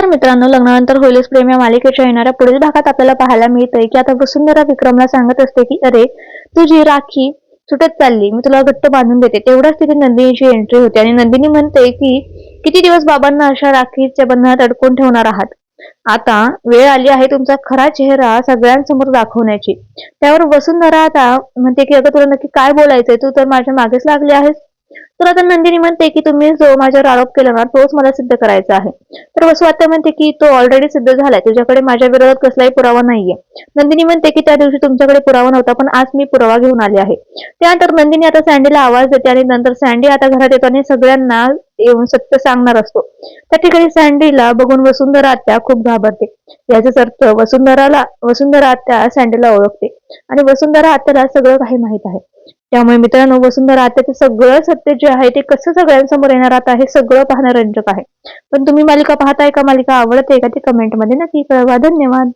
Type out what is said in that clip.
नमस्कार मित्रांनो लग्नानंतर होईलच प्रेम या मालिकेच्या येणाऱ्या पुढील भागात आपल्याला पाहायला मिळतंय की आता वसुंधरा विक्रमला सांगत असते की अरे तुझी राखी सुटत चालली. मी तुला घट्ट बांधून देते. तेवढ्याच तिथे नंदिनीची एंट्री होते आणि नंदिनी म्हणते की किती दिवस बाबांना अशा राखीच्या बंधनात अडकून ठेवणार आहात? आता वेळ आली आहे तुमचा खरा चेहरा सगळ्यांसमोर दाखवण्याची. त्यावर वसुंधरा आता म्हणते की अगं तुला नक्की काय बोलायचंय? तू तर माझ्या मागेच लागली आहेस. तर आता नंदिनी म्हणते की तुम्ही जो माझ्यावर आरोप केला ना तोच मला सिद्ध करायचा आहे. तर वसु आता म्हणते की तो ऑलरेडी सिद्ध झालाय. तुझ्याकडे माझ्या विरोधात कसलाही पुरावा नाहीये. नंदिनी म्हणते की त्या दिवशी तुमच्याकडे पुरावा नव्हता पण आज मी पुरावा घेऊन आले आहे. त्यानंतर नंदिनी आता सँडीला आवाज देते आणि नंतर सँडी आता घरात येतो आणि सगळ्यांना येऊन सत्य सांगणार असतो. त्या ठिकाणी सँडीला बघून वसुंधरा आत्या खूप घाबरते. याचाच अर्थ वसुंधराला वसुंधरा आत्या सँडीला ओळखते. आणि वसुंधरा आत्याला सगळं काही माहीत आहे. त्यामुळे मित्रांनो वसुंधरा आत्याचं सगळं सत्य जे आहे ते कसं सगळ्यांसमोर येणार आता हे सगळं पाहणं रंजक आहे. पण तुम्ही मालिका पाहताय का? मालिका आवडते का? ते कमेंटमध्ये नक्की कळवा. धन्यवाद.